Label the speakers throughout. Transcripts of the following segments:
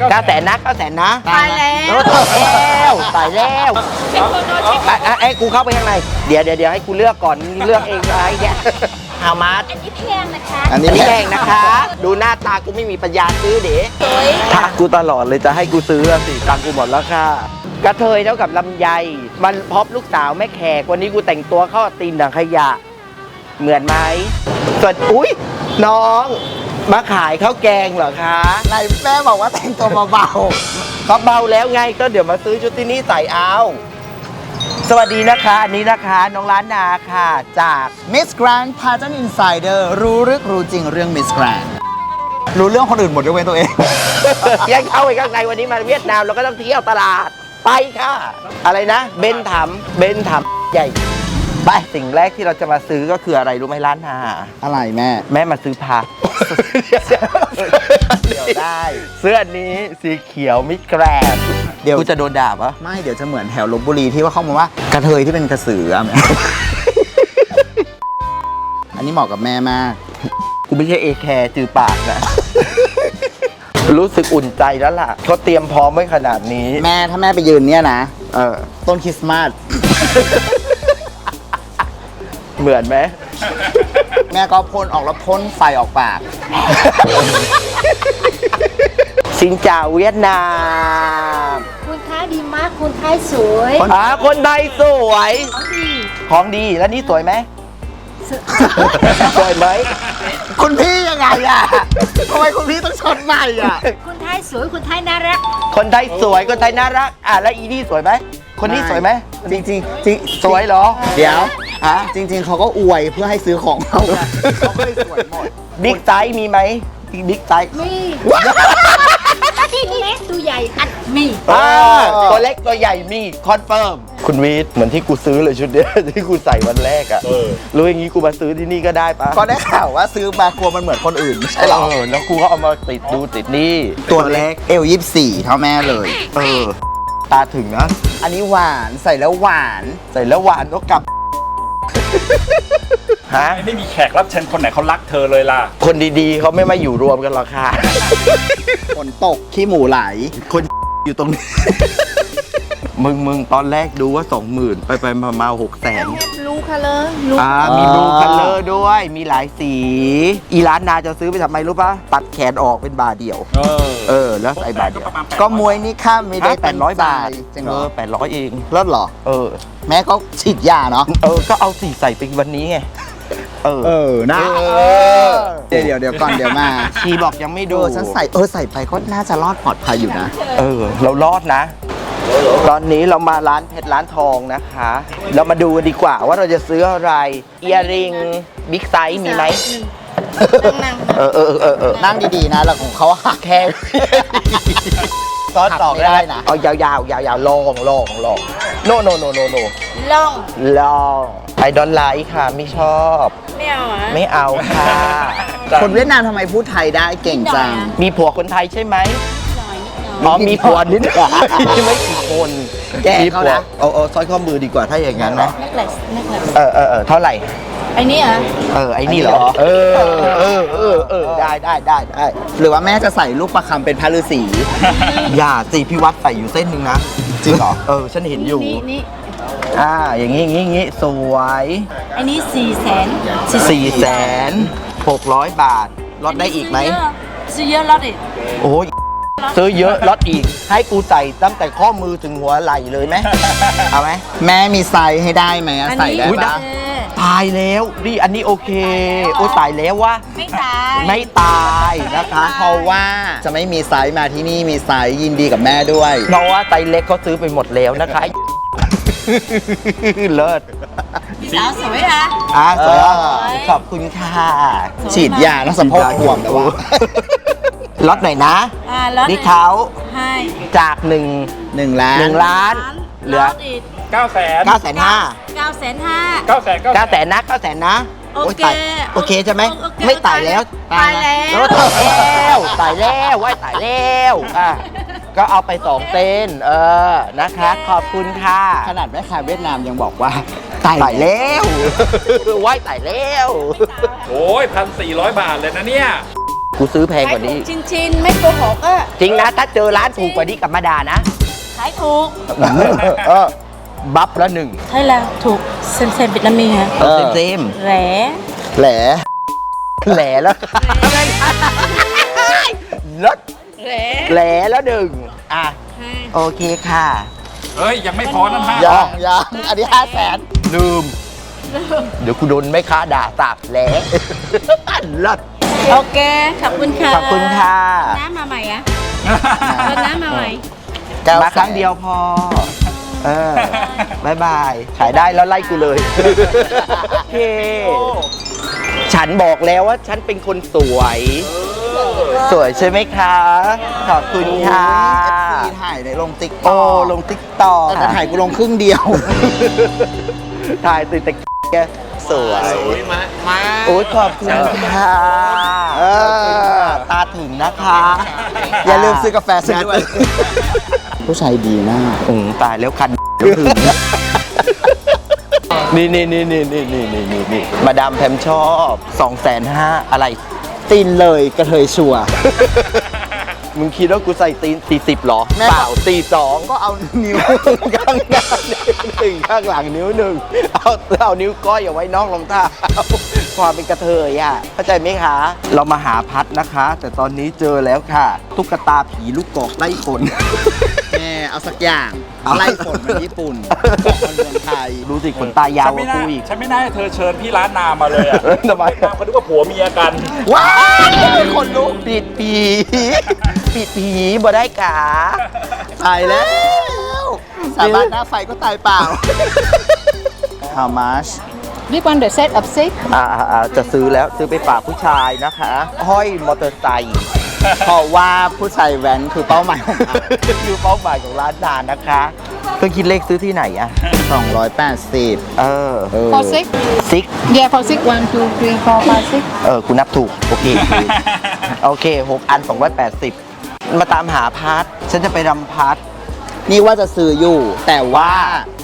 Speaker 1: เก้าแสนนะเก้าแสนนะ
Speaker 2: ตายแล้ว
Speaker 1: โอ้ตายแล้วตายแล้วไอ้ไอ้ไอ้กูเข้าไปข้างในเดี๋ยวเดี๋ยวเดี๋ยวให้กูเลือกก่อนเลือกเองอะไรเนี่ยเอามา
Speaker 2: อันนี้แพงนะคะ
Speaker 1: อันนี้แพงนะคะ ดูหน้าตากูไม่มีปัญญาซื้อเด๋
Speaker 2: สวย
Speaker 1: ทักกูตลอดเลยจะให้กูซื้ออะสิตังค์กูหมดแล้วค่ะกระเทยเท่ากับลำไยมันพบลูกสาวแม่แขกวันนี้กูแต่งตัวเข้าตีนหนังขยะ เหมือนไหมส่วนอุ้ยน้อง มาขายข้าวแกงเหรอคะ
Speaker 3: ไหนแม่บอกว่าแต่งตัวเบา
Speaker 1: ก็เบาแล้วไงก็เดี๋ยวมาซื้อชุดที่นี่ใส่เอา สวัสดีนะคะ อันนี้นะคะน้องล้านนาค่ะ จาก
Speaker 3: ๆ Miss Grand Pageant Insider รู้ลึกรู้จริงเรื่อง Miss Grand รู้เรื่องคนอื่นหมดยกเว้นตัวเอง
Speaker 1: ยังเข้าไปข้างในวันนี้มาเวียดนามเราก็ต้องเที่ยวตลาดไปค่ะ อะไรนะ เบนถามเบนถามใหญ่ ไปสิ่งแรกที่เราจะมาซื้อก็คืออะไรรู้ไหมร้านนา
Speaker 3: อะไรแม่
Speaker 1: แม่มาซื้อพัก
Speaker 3: เดี๋ยวได้
Speaker 1: เสื้อนี้สีเขียวมิดแกรน
Speaker 3: เดี๋ยว
Speaker 1: กูจะโดนด่าปะ
Speaker 3: ไม่เดี๋ยวจะเหมือนแถวลบบุรีที่ว่าเข้ามาว่ากระเทยที่เป็นกระสืออะแม่อันนี้เหมาะกับแม่มาก
Speaker 1: กูไม่ใช่เอแคร์จือปากนะรู้สึกอุ่นใจแล้วล่ะเขาเตรียมพร้อมไว้ขนาดนี้
Speaker 3: แม่ถ้าแม่ไปยืนเนี่ยนะ
Speaker 1: เออ
Speaker 3: ต้นคริสต์มาส
Speaker 1: เหมือนไหม
Speaker 3: แม่ก็พ่นออกแล้วพ่นไฟออกปาก
Speaker 1: สินจ่าเวียดนาม
Speaker 2: คุณท้ายดีมากคุณท้ายสวย
Speaker 1: อ่าคนไทยสวย
Speaker 2: ของดี
Speaker 1: ของดีแล้วนี่สวยไหม
Speaker 2: สวย
Speaker 1: สวยไหม
Speaker 3: คุณพี่ยังไงอะทำไมคุณพี่ต้องชนใหม่อะ
Speaker 2: คุณท้ายสวยคุณท้ายน่ารัก
Speaker 1: คนไทยสวยคนไทยน่ารัก อะแล้วอีนี่สวยไหม คนนี้สวยไหม
Speaker 3: จริงจริงๆจริง
Speaker 1: สวยเหรอ
Speaker 3: เดี๋ยว
Speaker 1: ฮะ
Speaker 3: จริง ๆ เขาก็อวยเพื่อให้ซื้อของเขาไงเขาก็เลยสวยหมด
Speaker 1: บิ๊กไซส์มีไหมบิ๊กไซส์
Speaker 2: มีตัวเล็กตัวใหญ่อัดมี
Speaker 1: อ่าตัวเล็กตัวใหญ่มีคอนเฟิร์มคุณวีทเหมือนที่กูซื้อเลยชุดเนี้ยที่กูใส่วันแรกอะรู้อย่างงี้กูมาซื้อที่นี่ก็ได้ปะ
Speaker 3: ก็ได้ข่าวว่าซื้อมากลัวมันเหมือนคนอื่นไม่ใช่หรอ
Speaker 1: เออแล้วกูก็เอามาติดดูติดนี่
Speaker 3: ตัวเล็กเอลยี่สี่เท่าแม่เลย
Speaker 1: เออตาถึงนะ
Speaker 3: อันนี้หวานใส่แล้วหวาน
Speaker 1: ใส่แล้วหวานก็กลับ ฮะ
Speaker 4: ไม่มีแขกรับเชิญคนไหนเขารักเธอเลยล่ะ
Speaker 1: คนดีๆ เขาไม่มาอยู่รวมกันหรอกค่ะ
Speaker 3: ฝนตกขี้หมูไหล
Speaker 1: คน อยู่ตรงนี้ มึงมึงตอนแรกดูว่าสองหมื่นไปไปมามาหกแสน
Speaker 2: รู้ ค่ะเลยรู้
Speaker 1: อ่ามี
Speaker 3: อ่า
Speaker 1: บลูคัลเลอร์ด้วยมีหลายสี อีร้านนาจะซื้อไปทำไมรู้ปะตัดแขนออกเป็นบาทเดียว
Speaker 4: เออ
Speaker 1: เออ แล้วใส่บาทเดียว
Speaker 3: ก็มวยนี่ข้ามไม่ได้
Speaker 1: แปดร้อยบาท
Speaker 3: จริง
Speaker 1: เอ
Speaker 3: เหรอ
Speaker 1: อแปดร้อยเอง
Speaker 3: ลดเหรอ
Speaker 1: เออ
Speaker 3: แม่ก็ฉีดยาเนาะ
Speaker 1: เออ ก็เอาสีใส่ไปวันนี้ไง เออ
Speaker 3: เออนะ
Speaker 1: เออ
Speaker 3: เดี๋ยวเดี๋ยวเดี๋ยวก่อนเดี๋ยวมา
Speaker 1: ชีบอกยังไม่
Speaker 3: เอ
Speaker 1: ดู
Speaker 3: อฉันใส่เออใส่ไปก็น่าจะรอดปลอดภัยอยู่นะ
Speaker 1: เออ เรารอดนะ ตอนนี้เรามาร้านเพชรร้านทองนะคะ เรามาดูกันดีกว่าว่าเราจะซื้ออะไรเอียริงบิ๊กไซส์มีไหม
Speaker 2: นั่ง
Speaker 1: เออเออเออเออ
Speaker 3: นั่งดีๆนะแล้วของเขาหัก
Speaker 1: แค่ซ้อนสอง
Speaker 3: หักไม่ได้นะ
Speaker 1: เอายาวยาวยาวยาวลองลองลองโนโนโนโนโน
Speaker 2: ๆล่อง
Speaker 1: ลองไอดอนไลค์ค่ะไม่ชอบ
Speaker 2: ไม่เอาอะ
Speaker 1: ไม่เอาค่ะ
Speaker 3: คนเวียดนามทำไมพูดไทยได้เก่งจัง
Speaker 1: มีผัวคนไทยใช่ไหม
Speaker 2: หน่อยนิดหน่อย
Speaker 1: อ๋อมีผัวนิดหน่อยไม่กี่ คน
Speaker 3: แก
Speaker 1: มี
Speaker 3: เขา
Speaker 1: ผัว
Speaker 3: นะ
Speaker 1: เอาเอาสร้อยข้อมือดีกว่าถ้าอย่างนั้นนะ
Speaker 2: นักเลสนักเลส
Speaker 1: เออเออเออเท่าไหร่
Speaker 2: ไอ้นี่อะ
Speaker 1: เออไอ้นี่เหรอ เออเออเออเออได้ได้ได้ได้
Speaker 3: หรือว่าแม่จะใส่ลูกประคำเป็นพระฤาษี
Speaker 1: อย่าสิพี่วัดใส่อยู่เส้นหนึ่งนะ
Speaker 3: จริงเหรอ
Speaker 1: เออ ฉันเห็นอยู่
Speaker 2: นี่นี่
Speaker 1: อ่า อย่างงี้อย่างงี้อย่างงี้สวย
Speaker 2: ไอ้นี่สี่แสน
Speaker 1: สี่แสนหกร้อยบาทลดได้อีกไหม
Speaker 2: ซื้อเยอะลดอีก
Speaker 1: โอ้ย ซื้อเยอะลดอีก ให้กูใส่ตั้งแต่ข้อมือถึงหัวไหล่เลยไหม เอาไหม
Speaker 3: แม่มีไซส์ให้ได้ไหมอะใส่ได้
Speaker 1: อุ๊ย
Speaker 3: ปะ
Speaker 1: ได้ตายแล้วนี่อันนี้โอเค โอ้ตายแล้ววะ
Speaker 2: ไม่ตาย
Speaker 1: ไม่ตายนะคะ
Speaker 3: เพราะว่าจะไม่มีไซส์มาที่นี่มีไซส์ยินดีกับแม่ด้วย
Speaker 1: เพราะว่าไตเล็กเขาซื้อไปหมดแล้วนะคะ เลิศ
Speaker 2: สาวสวยอะ
Speaker 1: อะสวยอะ
Speaker 3: เออ
Speaker 1: ขอบคุณค่ะ
Speaker 3: ฉีดยาแล้วสมโพกขวมแต่ว่า
Speaker 1: ลดหน่อยนะ
Speaker 2: อ่าลด
Speaker 1: นี่เขา
Speaker 2: ให้
Speaker 1: จากหนึ่ง
Speaker 3: หนึ่งล้าน
Speaker 1: หนึ่งล้าน เหลือ
Speaker 2: ลดอีก
Speaker 4: 9แสน
Speaker 1: เก้าแสนห้า
Speaker 2: เก้าแสนห้า
Speaker 4: 9แสน
Speaker 1: เก้าแสนนะเก้าแสนนะ
Speaker 2: โอเค
Speaker 1: ยตายโอเคใช่ไหม
Speaker 2: โอเค
Speaker 1: ไม่ตายแล้ว
Speaker 2: ตายแล้ว
Speaker 1: โอ้ตายแล้วตายแล้วว้ายตายแล้วอะก็เอาไปสองเต้น เออนะคะ ขอบคุณค่ะ
Speaker 3: ขนาดแม่ค้าเวียดนามยังบอกว่า
Speaker 1: ตายแล้วว้ายตายแล้ว
Speaker 4: โอ้ยพันสี่ร้อยบาทเลยนะเนี่ย
Speaker 1: กูซื้อแพง
Speaker 2: ขาย
Speaker 1: กว่า
Speaker 2: ถู
Speaker 1: นี้
Speaker 2: กจริงๆไม่โกหกอะ
Speaker 1: จริงนะ ถ้าเจอร้านถูกกว่านี้กลับมาด่านะ
Speaker 2: ขายถูก
Speaker 1: เออ บัฟละหนึ่ง
Speaker 2: ใช่แล้วถูกเซมเซมวิตนามินฮะ
Speaker 3: เออ
Speaker 1: เซม
Speaker 2: แหล
Speaker 3: แหล
Speaker 1: ๆแหล่แล้วลด
Speaker 2: แหล
Speaker 1: แหล่แล้วหนึ่งอะ โอเคค่ะ
Speaker 4: เฮ้ย ยังไม่พอนั่นฮะ
Speaker 3: ยังยังอันนี้ห้าแสน
Speaker 1: ลืม เดี๋ยวกูโดนไม่ค้าด่าสาบแหล่ลด
Speaker 2: โอเค ขอบคุณค่ะ
Speaker 1: ขอบคุณค่ะ
Speaker 2: น้ำมาใหม่อะรดน้ำมาใหม่
Speaker 3: เก้า
Speaker 1: มาครั้งเดียวพอ เออบายบาย ขายได้แล้วไล่กูเลยโอเค ฉันบอกแล้วว่าฉันเป็นคนสวย สวยใช่ไหมคะ ขอบคุณค่ะ
Speaker 3: ที่ถ่ายในลงติ๊ก
Speaker 1: โอ้ลงติ๊กต็อก
Speaker 3: แต่ถ่ายกูลงครึ่งเดียว
Speaker 1: ถ่ายติดแต่แก สวยโอ้ยขอบคุณค่ะ
Speaker 3: เออ
Speaker 1: ตาถึงนะคะ
Speaker 3: อย่าลืมซื้อกาแฟฉันด้วย ผู้ชายดีมาก
Speaker 1: อืมตายแล้วคันเดี๋ยวถึงนี่นี่นี่นี่นี่นี่นี่นี่นี่มาดามแพมชอบสองแสนห้าอะไร
Speaker 3: ตีนเลยกระเทยชัวร์
Speaker 1: มึงคิดว่ากูใส่ตีนสี่สิบหรอ
Speaker 3: แม่
Speaker 1: เปล่าตีสอง
Speaker 3: ก็เอานิ้ว
Speaker 1: ข้างหน้านิ้วหนึ่งข้างหลังนิ้วหนึ่งเอาเอานิ้วก้อยเอาไว้นอกรองเท้าความเป็นกระเทยอะเข้าใจไหมคะ เรามาหาพัดนะคะ แต่ตอนนี้เจอแล้วค่ะ ตุ๊กตาผีลูกกอกไล่คน
Speaker 3: แม่เอาสักอย่าง
Speaker 1: เอา
Speaker 3: ไล่ฝนเหมือนญี่ปุ่นบอกคนเมืองไทย
Speaker 1: ดูสิขนตายาว
Speaker 4: ฉัน
Speaker 1: ก
Speaker 4: ไม่
Speaker 1: ว่า
Speaker 4: น่า
Speaker 1: กูอีก
Speaker 4: ฉันไม่น่าให้เธอเชิญพี่ร้านนามาเลยอะ
Speaker 1: เออทำไม
Speaker 4: นามเขาดูว่าผัวเมียกัน
Speaker 1: ว้ายคนลุกปิดผี ปิดผีบ่ได้กา
Speaker 3: ตายแล้ว สาบานหน้าไฟก็ตายเปล่า How much
Speaker 2: This one the set of six
Speaker 1: อ่าอ่าจะซื้อแล้วซื้อไปฝากผู้ชายนะคะ ห้อยมอเตอร์ไซค์
Speaker 3: เพราะว่าผู้ชายแว้นคือเป้าหมายของเรา
Speaker 1: คือเป้าหมายของร้านนานนะคะเครื่องคิดเลขซื้อที่ไหนอะ
Speaker 3: 280
Speaker 1: เออ
Speaker 3: เออ
Speaker 2: for six
Speaker 1: ซิก
Speaker 2: yeah for six one two three four five six
Speaker 1: เออ คุณนับถูก โอเค โอเค 6 อัน 280 มาตามหาพาร์ทฉันจะไปรำพาร์ท
Speaker 3: นี่ว่าจะซื้ออยู่ แต่ว่า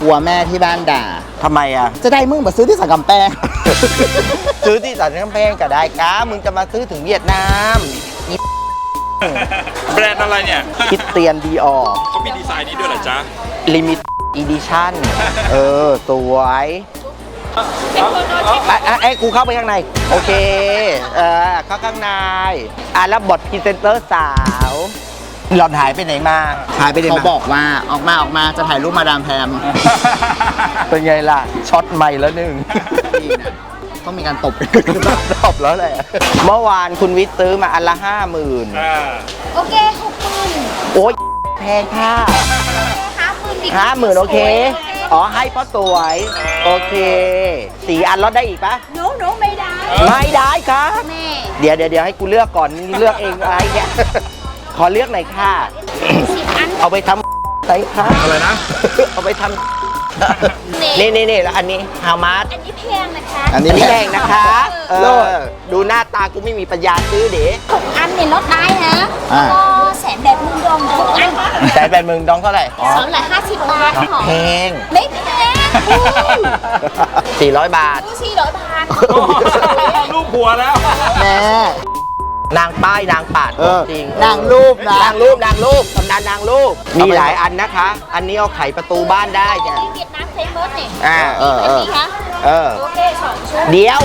Speaker 3: กลัวแม่ที่บ้านด่า
Speaker 1: ทำไมอะ
Speaker 3: จะได้มึงมาซื้อที่สังกำแพง
Speaker 1: ซื้อที่สันกำแพงก็ได้ก้ามึงจะมาซื้อถึงเวียดนามอี
Speaker 4: แบรนด์อะไรเนี่ย
Speaker 1: คิดเตียนดีออก
Speaker 4: เขามีดีไซน์นี้ด้วยเหรอจ๊ะ
Speaker 1: ลิมิตอีดิชั่น เออ สวย อะอะเอ้ยกูเข้าไปข้างใน โอเค เออเข้าข้างใน อะแล้วบทพรีเซนเตอร์สาว หล่อนหายไปไหนมา หายไปไหน
Speaker 3: เขา
Speaker 1: มา
Speaker 3: บอกว่าออกมาออกมาจะถ่ายรูปมาดามแพม
Speaker 1: เป็นไงล่ะ ช็อตใหม่แล้วหนึ่ง
Speaker 3: นี่นะต้องมีการตบ
Speaker 1: รอบแล้วแหละ เมื่อวานคุณวิทย์ซื้อมาอันละห้าหมื่น
Speaker 4: อ่า
Speaker 2: โอเคหกหมื่น
Speaker 1: โอ๊ยแพงค่ะ
Speaker 2: ห้าหมื่นดี
Speaker 1: ห้าหมื่นโอเคอ๋ อให้เพราะสวย โอเคสี่อันลดได้อีกปะ
Speaker 2: หนูหนูไม่ได้
Speaker 1: ไม่ได้ครับ
Speaker 2: แม่
Speaker 1: เดี๋ยวเดี๋ยวเดี๋ยวให้กูเลือกก่อนมึงเลือกเองอะไรเนี่ยขอเลือกหน่อยค่ะ
Speaker 2: สิบอัน
Speaker 1: เอาไปทำอะไรคะ
Speaker 4: อะไรนะ
Speaker 1: เอาไปทำ นี่นี่นี่แล้วอันนี้ฮามาส
Speaker 2: อันนี้แพงนะคะ
Speaker 3: อันนี้
Speaker 1: อันนี้แพงนะคะเอ
Speaker 3: เลิ
Speaker 1: อ
Speaker 3: ศ
Speaker 1: ดูหน้าตากูไม่มีปัญญาซื้อเด๋
Speaker 2: หกอันเนี่ยลดได้นะ
Speaker 3: อ่า
Speaker 2: ก็แสนแบบมุงดองทุกอัน
Speaker 1: แต่แบนมึงดองเท่าไหร่อ๋อ
Speaker 2: สองร้อยห้าสิบบาทหอ
Speaker 1: แพง
Speaker 2: ไม่แพง
Speaker 1: 400 บาท
Speaker 2: ดูสี่ร้อยบาท
Speaker 4: ลูกผัวแล้ว
Speaker 3: แม่
Speaker 1: นางป้ายนางปาด
Speaker 3: เออ
Speaker 1: จริง
Speaker 3: นางรูปนะ
Speaker 1: นางรูปนางรูปตำนานนางรูป มีหลายอันนะคะ อันนี้เอาไขประตูบ้านได้เนี่ย
Speaker 2: ที่เวียดนามเฟเมอร์เนี่ย
Speaker 1: อ่า
Speaker 3: เออเอ
Speaker 2: อัน
Speaker 3: อ
Speaker 2: นี้คะ
Speaker 1: เออ
Speaker 2: โอเคสองชุด
Speaker 1: เดี๋ยว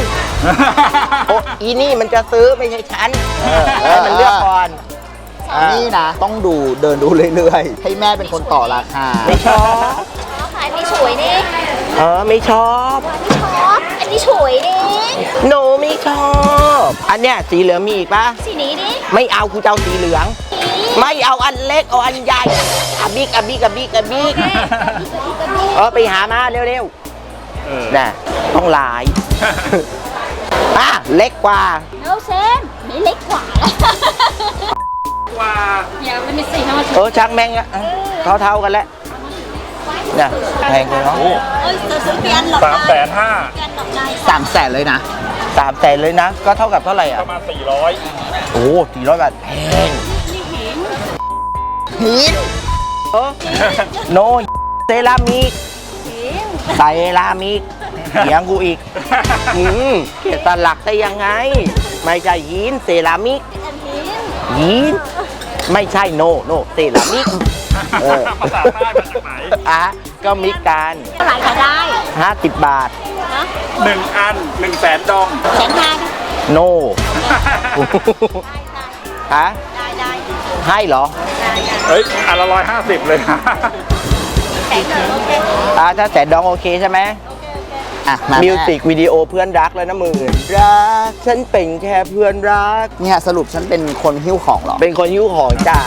Speaker 1: โอ้อีนี่มันจะซื้อไม่ใช่ฉันเออให้มันเลือกก่อนอ่า
Speaker 3: นี่นะ ต้องดูเดินดูเรื่อยๆ ให้แม่เป็นคนต่อราคา
Speaker 1: ไม่ชอบ
Speaker 2: ชอบขายไม่สวยนี่
Speaker 1: เออไม่ชอบ
Speaker 2: ไม่ชอบ
Speaker 1: เนี้ยสีเหลืองมีอีกปะ
Speaker 2: สีนี้ดิ
Speaker 1: ไม่เอากูจะเอาสีเหลือง
Speaker 2: นี่
Speaker 1: ไม่เอาอันเล็กเอาอันใหญ่อะบิกอะบิกอะบิกอะบิก
Speaker 2: กระดิกกระดิก
Speaker 1: เออไปหามาเร็ว
Speaker 4: เออ
Speaker 1: ๆน่ะต้องหลายอะเล็กกว่า
Speaker 2: โนเซนไม่เล็กกว่า
Speaker 4: ว่า
Speaker 2: อย่าไม่มีสีนะ
Speaker 1: เออช่างแม่งอะเท่าเท่าๆกันแล้วน่ะแพงเลยเนาะ
Speaker 2: เอ้ยจะซื้อเปลี่ยนหรอก
Speaker 4: สามแสนห้า
Speaker 2: เปลี่ยนดอกได้
Speaker 3: สามแสนเลยนะ
Speaker 1: สามแสนเลยนะ ก็เท่ากับเท่าไหร่
Speaker 4: ป
Speaker 1: อะ
Speaker 4: ระมาณสี่ร้อย
Speaker 1: โอ้สี่ร้อยบาทแพง
Speaker 3: หิน
Speaker 1: เออโนเซรามิกเซรามิกเสียงกูอีกอืมเกตสลักได้ยังไง ไม่ใช่หินเซรามิก
Speaker 2: อันหิ
Speaker 1: ยีนไม่ใช่โนโนเซรามิกเออ
Speaker 4: ภาษาใต้มาจากไหน
Speaker 1: อะก็มิกกัน
Speaker 2: เท่าไหร่ก็ได้
Speaker 1: 50 บาท
Speaker 2: นะ
Speaker 4: หนึ่งอันหนึ่งแสนดอง
Speaker 2: แสนห้า
Speaker 1: โนฮะ
Speaker 2: ได้ได้
Speaker 1: ให้เหรอ
Speaker 2: ได้ได้
Speaker 4: เฮ้ยอันละร้อยห้าสิบเลย
Speaker 2: แสนหนึ่งโอเค
Speaker 1: อ่าถ้าแสนดองโอเคใช่ไหม
Speaker 3: อะมา
Speaker 1: มิ
Speaker 3: มิ
Speaker 1: วสิกวิดีโอเพื่อนรักแล้วนะมือรักฉันเป็นแค่เพื่อนรัก
Speaker 3: เนี่ยสรุปฉันเป็นคนหิ้วของเหรอ
Speaker 1: เป็นคนยิ้วของจ้า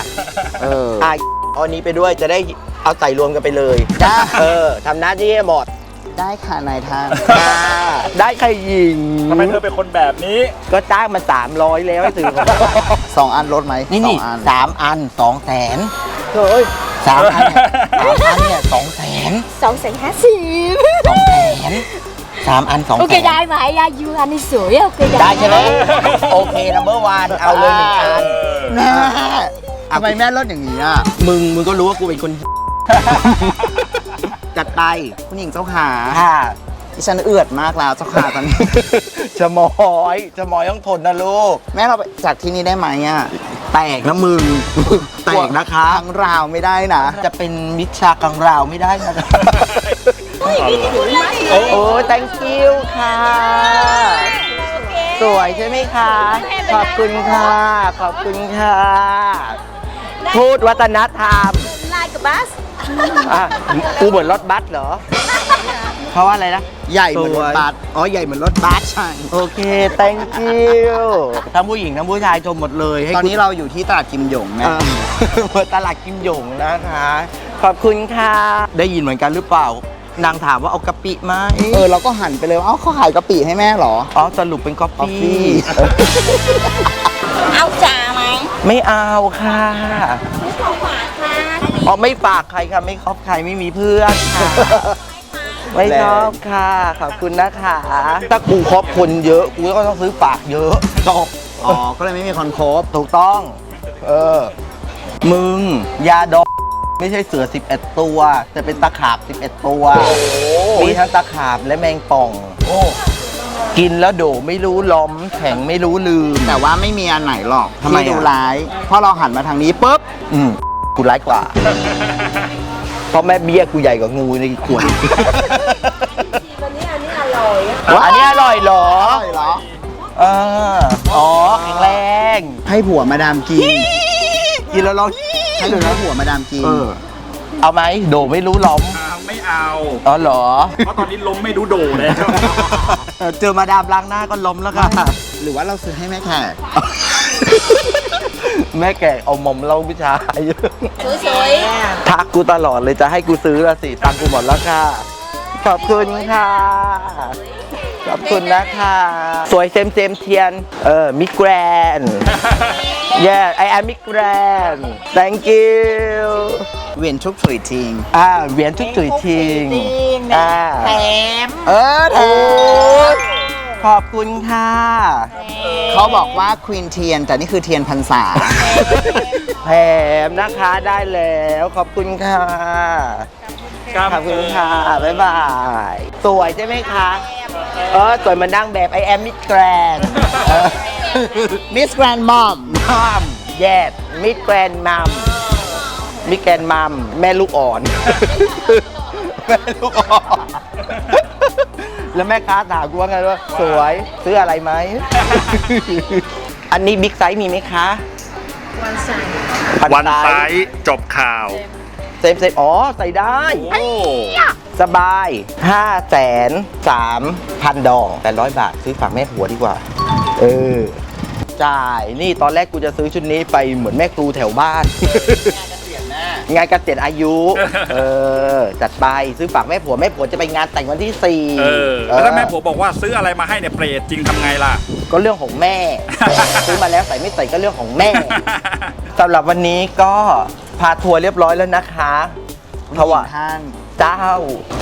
Speaker 3: เออ
Speaker 1: อะเอาอันนี้ไปด้วยจะได้เอาใส่รวมกันไปเลย
Speaker 3: ได้
Speaker 1: เออทำหน้าที่ให้หมด
Speaker 3: ได้ค่ะนายท่าน
Speaker 1: อ่าได้ใครยิง
Speaker 4: ทำไมเธอเป็นคนแบบนี้
Speaker 1: ก็จ้างมา300 แล้วให้ซื้อของ
Speaker 3: สองอันลดไหม
Speaker 1: นี่
Speaker 3: สอ
Speaker 1: นี่
Speaker 3: งอัน
Speaker 1: สามอันสองแสนเฮ้ยสามอันเนี่ยสามอันเนี่ยสองแสน
Speaker 2: สองแสนห้าสิบ
Speaker 1: สองแสนสามอันสอง
Speaker 2: โอ
Speaker 1: แส
Speaker 2: เคนได้ไหมยายูอันนี้สวยโอเค
Speaker 1: ได้ใช่ไหมโอเค number one เอาเลยหนึ่งอัน
Speaker 3: แม่ทำไมแม่ลดอย่างนี้อะ
Speaker 1: มึงมึงก็รู้ว่ากูเป็นคน จัดไป
Speaker 3: คุณหญิงเจ้าขา
Speaker 1: ค่ะ
Speaker 3: ดิฉันเอือดมากแล้วเจ้าขาตอนนี้
Speaker 1: ชะมอยชะมอยต้องทนนะลูก
Speaker 3: แม่เราไปจากที่นี่ได้ไหมอะ
Speaker 1: แตกนะมึงแตกนะคะ
Speaker 3: ทั้งราวไม่ได้นะ
Speaker 1: จะเป็นมิชชากังราวไม่ได้นะคะโอ้โอ้ thank you ค่ะ สวยใช่ไหมคะ ขอบคุณค่ะ ขอบคุณค่ะ พูดวัฒนธรรม
Speaker 2: ลายกับบัส
Speaker 1: อะกูเหมือนรถบัสเหรอ เพราะว่าอะไรนะ
Speaker 3: ใหญ่เหมือนรถบัส
Speaker 1: อ๋อ ใหญ่เหมือนรถบัส
Speaker 3: ใช่
Speaker 1: โอเค thank you ทั้งผู้หญิงทั้งผู้ชายชมหมดเลยให้
Speaker 3: ตอน
Speaker 1: คุณ
Speaker 3: นี้เราอยู่ที่ตลาดกิมหยงแม่
Speaker 1: เอ่อตลาดกิมหยงนะคะ ขอบคุณค่ะ ได้ยินเหมือนกันหรือเปล่า นางถามว่าเอากะปิไหม
Speaker 3: เออ เราก็หันไปเลยว่าเอ้าเขาขายกะปิให้แม่เหรอ
Speaker 1: อ๋อ สรุปเป็นกาแฟ
Speaker 3: coffee
Speaker 2: เอาจ่าไหม
Speaker 1: ไม่เอาค่ะ
Speaker 2: ไม่ของฝากค่ะ
Speaker 1: อ๋อไม่ฝากใครค่ะ ไม่คบใครไม่มีเพื่อนค่ะ ไม่ชอบค่ะ ขอบคุณนะคะถ้ากูคบคนเยอะกูก็ต้องซื้อฝากเยอะจบ
Speaker 3: อ๋อ ก็เลยไม่มีคนคบ
Speaker 1: ถูกต้อง เออ มึงยาดองไม่ใช่เสือ 11 ตัว แต่เป็นตะขาบ 11 ตัว มีทั้งตะขาบและแมงป่อง กินแล้วโดไม่รู้ล้มแข็งไม่รู้ลืม
Speaker 3: แต่ว่าไม่มีอันไหนหรอก
Speaker 1: ทำไม
Speaker 3: ที่ดู
Speaker 1: อะ
Speaker 3: ร้ายเพราะเราหันมาทางนี้ปุ๊บ
Speaker 1: อืม กูร้ายกว่า เพราะแม่เบี้ยกูใหญ่กว่างูในขวด
Speaker 2: วันนี้อันนี้อร่อย
Speaker 1: อันนี้อร่อยเหรอ
Speaker 3: อร่อยเหรอ
Speaker 1: เออ อ๋อแข็งแรง
Speaker 3: ให้ผัวมาดามกิน
Speaker 1: กินแล้วร้อง
Speaker 3: ให้หนูให้ผัวมาดามกิน
Speaker 1: เออ เอาไหมโดไม่รู้ล้ม
Speaker 4: อ่าไม่เอา
Speaker 1: อ๋อเหรอ
Speaker 4: เพราะตอนนี้ล้มไม่รู้โดแล้ว
Speaker 1: เออเจอมาดามล้างหน้าก็ล้มแล้วค่ะ
Speaker 3: หรือว่าเราซื้อให้แม่แขก
Speaker 1: แม่แก่เอาหมอมเล่าผู้ชาย
Speaker 2: สวย
Speaker 1: ทักกูตลอดเลยจะให้กูซื้อละสิตังค์กูหมดแล้วค่ะ ขอบคุณค่ะ ขอบคุณนะคะ สวยเซมเซมเทียน เออ มิแกรน yeah I am มิแกรน thank you
Speaker 3: เวียนทุกถุยทิ้ง
Speaker 1: อ่าเหรียญทุกจุยทิง อ่า
Speaker 2: แถม
Speaker 3: เออแถ
Speaker 1: โอ้
Speaker 3: ม
Speaker 1: ขอบคุณค่ะ
Speaker 3: เขาบอกว่าควีนเทียนแต่นี่คือเทียนพรรษา
Speaker 1: แถมนะคะได้แล้วขอบคุณค่ะขอบคุณค่ะ บ๊ายบาย สวยใช่ไหมคะ เออสวยเหมานั่งแบบ I am Miss Grand
Speaker 3: มิสแกรนด์มอม
Speaker 1: Mom yes Miss Grand Mom Miss Grand Mom แม่ลูกอ่อน แม่ลูกอ่อน แล้วแม่ค้าถามกูว่าไงว่าสวยซื้ออะไรไหม อันนี้บิ๊กไซส์มีไหมคะ
Speaker 2: วันใส่
Speaker 4: วันไซส์จบข่าว
Speaker 1: เซฟเซฟอ๋อ ใส่ได้
Speaker 4: โอ้
Speaker 1: สบาย5แสน3พันดอง800 บาท ซื้อฝากแม่ผัวดีกว่า เออจ่าย นี่ตอนแรกกูจะซื้อชุดนี้ไปเหมือนแม่ครูแถวบ้าน งานเกษียณอายุ เออ จัดไปซื้อฝากแม่ผัวแม่ผัวจะไปงานแต่งวันที่สี่
Speaker 4: เออแล้วถ้าแม่ผัวบอกว่าซื้ออะไรมาให้เนี่ยเปรตจริงทำไงล่ะ
Speaker 1: ก็เรื่องของแม่ ซื้อมาแล้วใส่ไม่ใส่ก็เรื่องของแม่สำหรับวันนี้ก็พาทัวร์เรียบร้อยแล้วนะคะเพราะว่า
Speaker 3: ท่าน
Speaker 1: เจ้า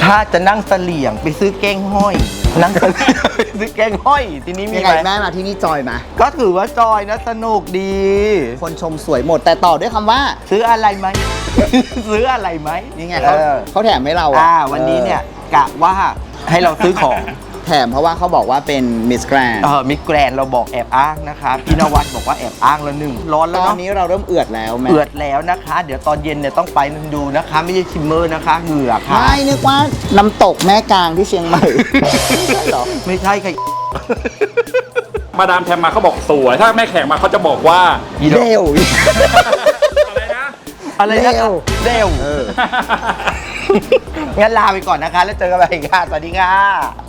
Speaker 1: ถ้าจะนั่งเสลี่ยงไปซื้อแกงห้อย นั่งเสลี่ยงไปซื้อแกงห้อย ทีนี้มี
Speaker 3: ยัง
Speaker 1: ไห
Speaker 3: ไง
Speaker 1: ม
Speaker 3: แม่มาที่นี่จอยไหม
Speaker 1: ก็ถือว่าจอยนะสนุกดี
Speaker 3: คนชมสวยหมดแต่ต่อด้วยคำว่า
Speaker 1: ซื้ออะไรไหม ซื้ออะไรไหม
Speaker 3: นี่ไงเขา
Speaker 1: ออ
Speaker 3: เขาแถมให้เรา
Speaker 1: อ่า วันนี้เนี่ยกะว่าให้เราซื้อของแถ
Speaker 3: แถมเพราะว่าเขาบอกว่าเป็นมิสแกรน
Speaker 1: เออมิสแกรนเราบอกแอบอ้างนะคะพี่นวัดบอกว่าแอบอ้างแล้วหนึ่งร้อน
Speaker 3: ต
Speaker 1: แล้ว
Speaker 3: อน
Speaker 1: เนาะ
Speaker 3: นี้เราเริ่มเอือดแล้วแม่
Speaker 1: เอือดแล้วนะคะ เดี๋ยวตอนเย็นเนี่ยต้องไปดูนะคะ ไม่ใช่ชิมเมอร์นะคะเหงื่อค่ะ
Speaker 3: ไม่นึกว่าน้ำตกแม่กลางที่เชียงใหม่ ไม่ใช่เหรอ
Speaker 1: ไม่ใช่ค่ะ
Speaker 4: มาดามแทมมาเขาบอกสวย ถ้าแม่แขกมาเขาจะบอกว่า
Speaker 1: อีดอก
Speaker 3: เร็ว
Speaker 4: อะไรนะ
Speaker 1: อะไรนะ
Speaker 3: เร็ว
Speaker 1: เร็วงั้นลาไปก่อนนะคะ แล้วเจอกันใหม่ค่ะสวัสดีค่ะ